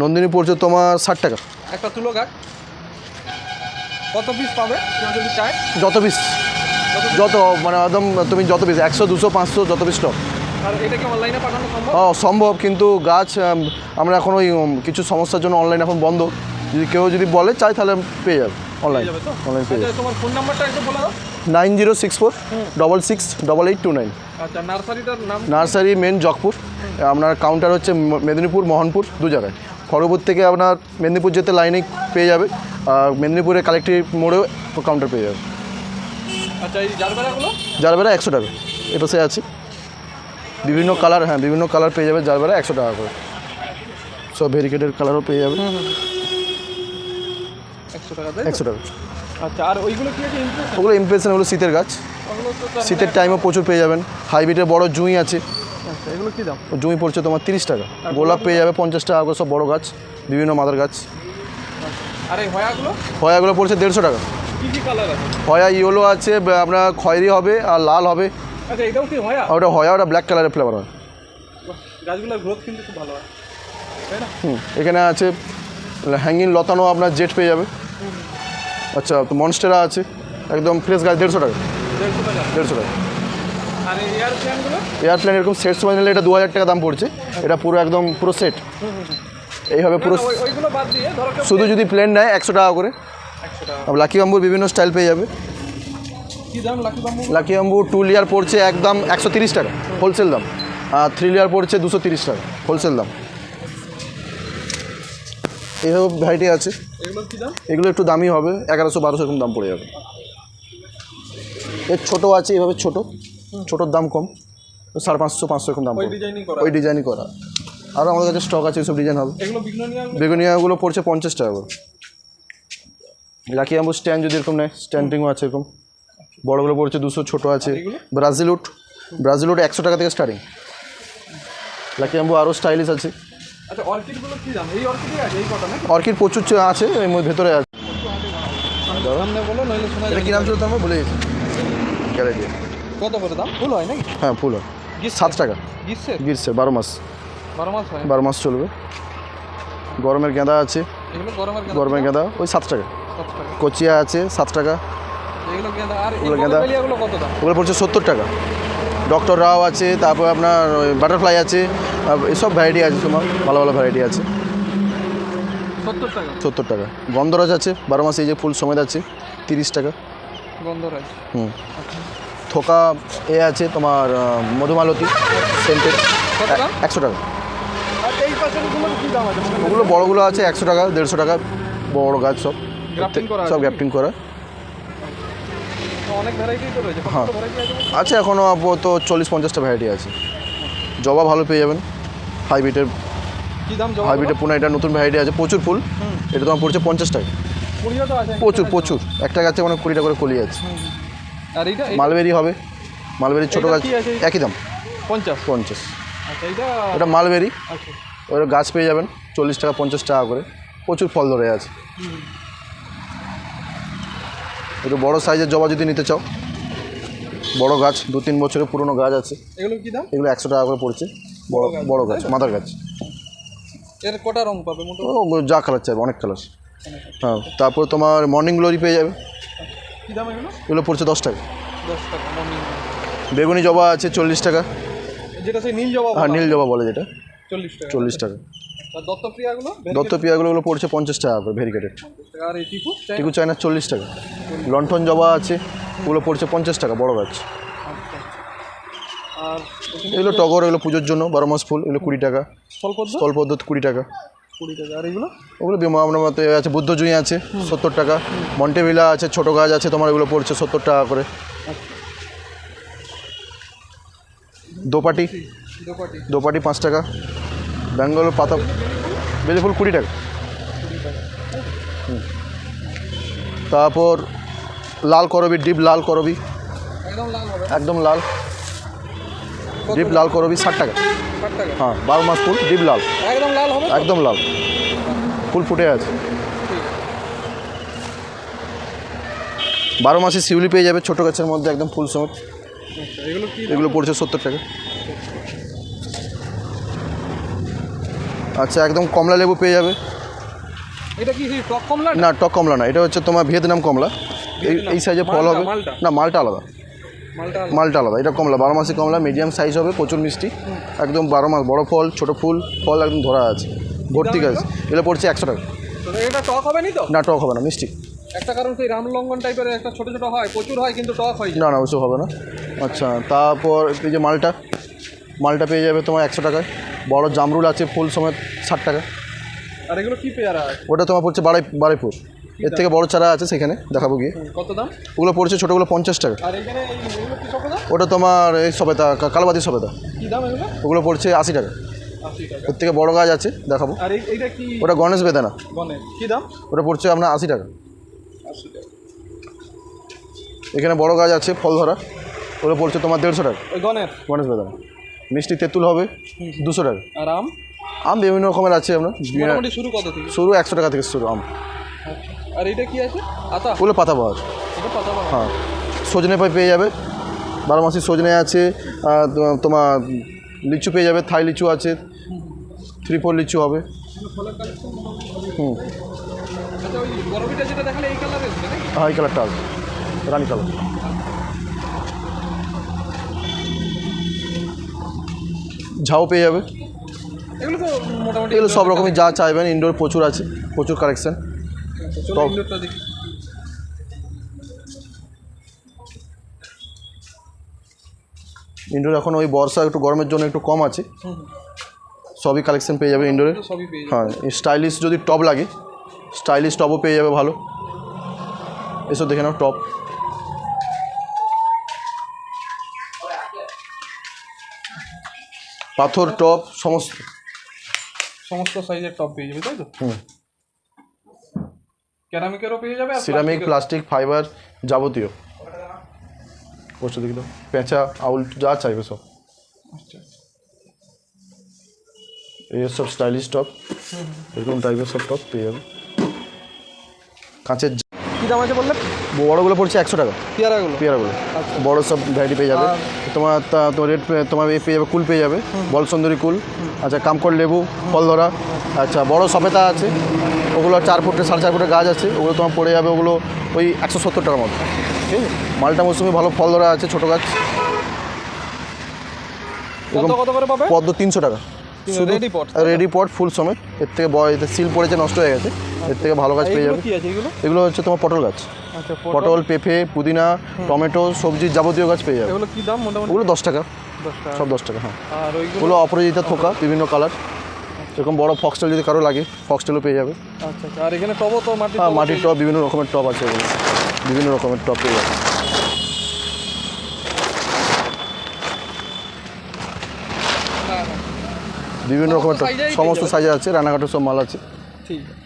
নন্দিনী পড়ছে তোমার ষাট টাকা। একটা তুলো গাছ। কত পিস পাবে? যদি যত পিস যত মানে একদম তুমি যত পিস একশো দুশো পাঁচশো যত পিস পাঠানো সম্ভব? কিন্তু গাছ আমরা এখন ওই কিছু সমস্যার জন্য অনলাইন এখন বন্ধ। যদি কেউ যদি বলে চাই তাহলে পেয়ে যাবে। অনলাইন অনলাইন পেয়ে আচ্ছা যাবে। তোমার ফোন নাম্বারটা একটু বলে দাও। Nine zero six four double six double eight two nine. আচ্ছা নার্সারিটার নাম? নার্সারি মেন জকপুর আপনার কাউন্টার হচ্ছে মেদিনীপুর মোহনপুর দু জায়গায়। খড়গপুর থেকে আপনার মেদিনীপুর যেতে লাইনে পেয়ে যাবে আর মেদিনীপুরে কালেক্টিভ মোড়েও কাউন্টার পেয়ে যাবে। আচ্ছা এই জারবেরাগুলো? যার একশো টাকা। এ পাশে আছে। বিভিন্ন কালার হ্যাঁ বিভিন্ন কালার পেয়ে যাবে যার বেড়া একশো টাকা করে। সব ভেরিকেটের কালারও পেয়ে যাবে। একশো টাকা আচ্ছা আর ওইগুলো কি আছে ওগুলো ইমপ্রেশন ওগুলো শীতের গাছ। শীতের টাইমও প্রচুর পেয়ে যাবেন। হাইব্রিডের বড় জুঁই আছে। আচ্ছা এগুলো কি দাম? জুঁই পড়ছে তোমার তিরিশ টাকা। গোলাপ পেয়ে যাবে পঞ্চাশ টাকা করে সব বড় গাছ বিভিন্ন মাদার গাছ। আর এই হয়াগুলো? হয়াগুলো পড়ছে দেড়শো টাকা। হয়া ইয়েলো আছে আপনার খয়েরি হবে আর লাল হবে। আচ্ছা এটাও কি হয়া? আর ওটা হয়া ওটা ব্ল্যাক কালারের ফ্লেভার হয়। গাছগুলোর গ্রোথ কিন্তু খুব ভালো হয়। তাই না? হুম এখানে আছে হ্যাঙ্গিং লতানো আপনার জেট পেয়ে যাবে। আচ্ছা তো মনস্টেরা আছে। একদম ফ্রেশ গাছ দেড়শো টাকা। দেড়শো টাকা। এয়ারপ্লেন এরকম সেট সময় নিলে এটা দু হাজার টাকা দাম পড়ছে। এটা পুরো একদম পুরো সেট এইভাবে পুরো শুধু যদি প্লেন নেয় একশো টাকা করে। আর লাকি বাম্বুর বিভিন্ন স্টাইল পেয়ে যাবে। কি lucky bamboo lucky bamboo two layer পড়ছে একদম একশো তিরিশ টাকা হোলসেল দাম। আর থ্রি লেয়ার পড়ছে দুশো তিরিশ টাকা হোলসেল দাম। এইভাবে ভ্যারাইটি আছে। এগুলো একটু দামি হবে এগারোশো বারোশো এরকম দাম পড়ে যাবে। এর ছোটো আছে এভাবে ছোটো। ছোটোর দাম কম সাড়ে পাঁচশো পাঁচশো এরকম দাম ওই ডিজাইনই করা। আরও আমাদের কাছে স্টক আছে ওইসব ডিজাইন হবে। বেগুনিয়াগুলো পড়ছে পঞ্চাশ টাকা করে। লাকি আম্বু স্ট্যান্ড যদি এরকম নেয় স্ট্যান্ডিংও আছে এরকম। বড়গুলো পড়ছে দুশো ছোটো আছে। এগুলো? ব্রাজিলুট ব্রাজিলুট একশো টাকা থেকে স্টার্টিং লাকি আম্বু আরও স্টাইলিশ আছে। আচ্ছা অর্কিডগুলো কি দাম এই অর্কিডই আছে এই কটা না অর্কিড প্রচুর আছে এর মধ্যে ভেতরে আছে। সামনে বলো নইলে শোনা এটা কী নাম ছিল তো আমরা ভুলে গেছি। গ্যালারি কত করে দাম? ফুল হয় নাকি? হ্যাঁ ফুল হয়। সাত টাকা। গ্রীষ্মের? গ্রীষ্মে বারো মাস। বারো মাস হয়? বারো মাস চলবে। গরমের গেঁদা আছে। গরমের গেঁদা ওই সাত টাকা। কচিয়া আছে সাত টাকা। এগুলো গেঁদা আর গেঁদা। ওগুলো পড়ছে সত্তর টাকা। ডক্টর রাও আছে তারপর আপনার বাটারফ্লাই আছে এসব ভ্যারাইটি আছে তোমার ভালো ভালো ভ্যারাইটি আছে। সত্তর টাকা। সত্তর টাকা। গন্ধরাজ আছে বারো মাসে এই যে ফুল সমেত আছে তিরিশ টাকা। গন্ধরাজ। হুম। থোকা এ আছে তোমার মধুমালতি সেন্টেড একশো টাকা। মানে ওগুলো বড়গুলো আছে একশো টাকা দেড়শো টাকা বড় গাছ সব। সব গ্যাপটিং করা অনেক ভ্যারাইটি তো রয়েছে হ্যাঁ। আছে? আছে এখনও আপাতত চল্লিশ পঞ্চাশটা ভ্যারাইটি আছে। জবা ভালো পেয়ে যাবেন। হাইব্রিডের হাইব্রিডের পুনে এটা নতুন ভ্যারাইটি আছে প্রচুর ফুল। এটা তোমার পড়ছে পঞ্চাশ টাকা প্রচুর প্রচুর। একটা গাছে মানে কুড়িটা করে কলি আছে। মালবেরি হবে। মালবেরির ছোটো গাছ একই দাম। পঞ্চাশ। পঞ্চাশ। আচ্ছা এটা মালবেরি। আচ্ছা। ওর গাছ পেয়ে যাবেন। চল্লিশ টাকা পঞ্চাশ টাকা করে। প্রচুর ফল ধরে আছে। একটু বড় সাইজের জবা যদি নিতে চাও। বড় গাছ দু তিন বছরের পুরনো গাছ আছে। এগুলো কি দাম? এগুলো একশো টাকা করে পড়ছে। বড় বড় গাছ মাদার গাছ। এর কটা রং পাবে ও যা কালার চাইবে অনেক কালার হ্যাঁ তারপর তোমার মর্নিং গ্লোরি পেয়ে যাবে। এগুলো? পড়ছে দশ টাকা। দশ টাকা বেগুনি জবা আছে চল্লিশ টাকা। যেটা সেই নীল জবা হ্যাঁ নীল জবা বলে যেটা। চল্লিশ টাকা। চল্লিশ টাকা। দত্তপ্রিয়াগুলো? দত্ত পিয়াগুলো ওগুলো পড়ছে পঞ্চাশ টাকা করে ভেরিকেটেড আর এই টিকু চায়না চল্লিশ টাকা। লন্ঠন জবা আছে ওগুলো পড়ছে পঞ্চাশ টাকা বড় গাছ আচ্ছা আর এগুলো টগর এগুলো পুজোর জন্য বারো মাস ফুল এগুলো কুড়ি টাকা। স্বল্পদ্র স্থল কুড়ি টাকা। কুড়ি টাকা। আর এগুলো ওগুলো বিমা আপনার মতো আছে বুদ্ধ জুঁই আছে সত্তর টাকা। মন্টেভিলা আছে ছোটো গাছ আছে তোমার এগুলো পড়ছে সত্তর টাকা করে। দোপাটি। দোপাটি। দোপাটি পাঁচ টাকা। বেঙ্গল পাতা বেলি ফুল কুড়ি টাকা। হুম। তারপর লাল করবি ডিপ লাল করবি। একদম লাল। ডিপ লাল করবি ষাট টাকা। হ্যাঁ বারো মাস ফুল ডিপ লাল। একদম লাল হবে একদম লাল। ফুল ফুটে আছে। বারো মাসে শিউলি পেয়ে যাবে ছোটো গাছের মধ্যে একদম ফুল সমেত। আচ্ছা এগুলো পড়ছে সত্তর টাকা। আচ্ছা একদম কমলা লেবু পেয়ে যাবে। এটা কি টক কমলা? না টক কমলা না এটা হচ্ছে তোমার ভিয়েতনাম কমলা। এই এই সাইজে ফল হবে। না মালটা আলাদা। মালটা মালটা আলাদা এটা কমলা বারো মাসি কমলা মিডিয়াম সাইজ হবে প্রচুর মিষ্টি। একদম বারো মাস বড় ফল ছোট ফুল ফল একদম ধরা আছে। ভর্তি গাছ এগুলো পড়ছে একশো টাকা। এটা টক হবে নি তো? না টক হবে না মিষ্টি। একটা কারণ সেই রামলঙ্গন টাইপের একটা ছোট ছোট হয় প্রচুর হয় কিন্তু টক হয় না না ওসব হবে না। আচ্ছা তারপর এই যে মালটা মালটা পেয়ে যাবে তোমার একশো টাকায়। বড় জামরুল আছে ফুল সমেত ষাট টাকা। আর এগুলো কি পেয়ারা? ওটা তোমার পড়ছে বাড়াই বাড়াইপুর এর থেকে বড় চারা আছে সেখানে দেখাবো গিয়ে। কত দাম? ওগুলো পড়ছে ছোটোগুলো পঞ্চাশ টাকা। আর এখানে ওটা তোমার এই সবেতা কালবাতি সবেতা ওগুলো পড়ছে আশি টাকা। এর থেকে বড় গাছ আছে দেখাবো। ওটা গণেশ বেদানা। কি দাম? ওটা পড়ছে আপনার আশি টাকা। এখানে বড় গাছ আছে ফল ধরা। ওগুলো পড়ছে তোমার দেড়শো টাকা। গনের গণেশ বেদানা। মিষ্টি তেঁতুল হবে দুশো টাকা। আর আম? আম বিভিন্ন রকমের আছে আপনার। শুরু কত থেকে? শুরু একশো টাকা থেকে শুরু আম। আর এটা কি আছে? আতা ওগুলো পাতা পাওয়া যায়। পাতা হ্যাঁ। সজনে পাই পেয়ে যাবে। বারো মাসি সজনে আছে তোমার লিচু পেয়ে যাবে থাই লিচু আছে। থ্রি ফোর লিচু হবে। হুম। আচ্ছা দেখালে এই কালারটা আছে। রানি কালার। ঝাউ পেয়ে যাবে। এগুলো তো মোটামুটি এগুলো সব রকমই যা চাইবেন ইনডোর প্রচুর আছে প্রচুর কালেকশন দেখি। ইনডোর এখন ওই বর্ষা একটু গরমের জন্য একটু কম আছে। সবই কালেকশন পেয়ে যাবে ইনডোরের হ্যাঁ স্টাইলিশ যদি টপ লাগে স্টাইলিশ টপও পেয়ে যাবে ভালো। এসব দেখে নাও টপ পাথর টপ সমস্ত। সমস্ত সাইজের টপ পেয়ে যাবে তাই তো? হুম। কেরামিকেরও পেয়ে যাবে সিরামিক প্লাস্টিক ফাইবার যাবতীয়। পোস্ট দেখি দাও পেঁচা আউল যা চাইবে সব। আচ্ছা। এই সব স্টাইলিশ টপ এরকম টাইপের সব টপ পেয়ে যাবে। কাঁচের কি দাম আছে বললে? বড়গুলো পড়ছে একশো টাকা। পেয়ারাগুলো? পেয়ারাগুলো। আচ্ছা। বড় সব ভ্যারাইটি পেয়ে যাবে। তোমার তা- তোমার রেট পে- তোমার এ পেয়ে যাবে কুল পেয়ে যাবে। বল সুন্দরী কুল। আচ্ছা কামকর লেবু ফল ধরা আচ্ছা বড় সবেতা আছে। ওগুলো চার ফুটে সাড়ে চার ফুটের গাছ আছে। ওগুলো তোমার পড়ে যাবে ওগুলো ওই একশো সত্তর টাকার মতো। ঠিক আছে? মালটা মৌসুমি ভালো ফল ধরা আছে ছোটো গাছ। পদ্ম তিনশো টাকা। রেডি পট রেডি পট ফুল সমেত। এর থেকে এতে সিল পড়েছে নষ্ট হয়ে গেছে। এর থেকে ভালো গাছ পেয়ে যাবে। এগুলো হচ্ছে তোমার পটল গাছ। পটল? পেঁপে পুদিনা টমেটো সবজির যাবতীয় গাছ পেয়ে যাবে। এগুলো কি দাম মোটামুটি? ওগুলো দশ টাকা। সব দশ টাকা হ্যাঁ। আর ওইগুলো? ওগুলো অপরাজিতা থোকা বিভিন্ন কালার। এরকম বড় ফক্সটেল যদি কারও লাগে ফক্সটেলও পেয়ে যাবে। আচ্ছা আচ্ছা। আর এখানে টবও তো মাটির হ্যাঁ মাটির টপ বিভিন্ন রকমের টপ আছে এগুলো বিভিন্ন রকমের টপ পেয়ে যাবে। হ্যাঁ। বিভিন্ন রকমের সমস্ত যাবে। সাইজের আছে রানাঘাটের সব মাল আছে। ঠিক আছে।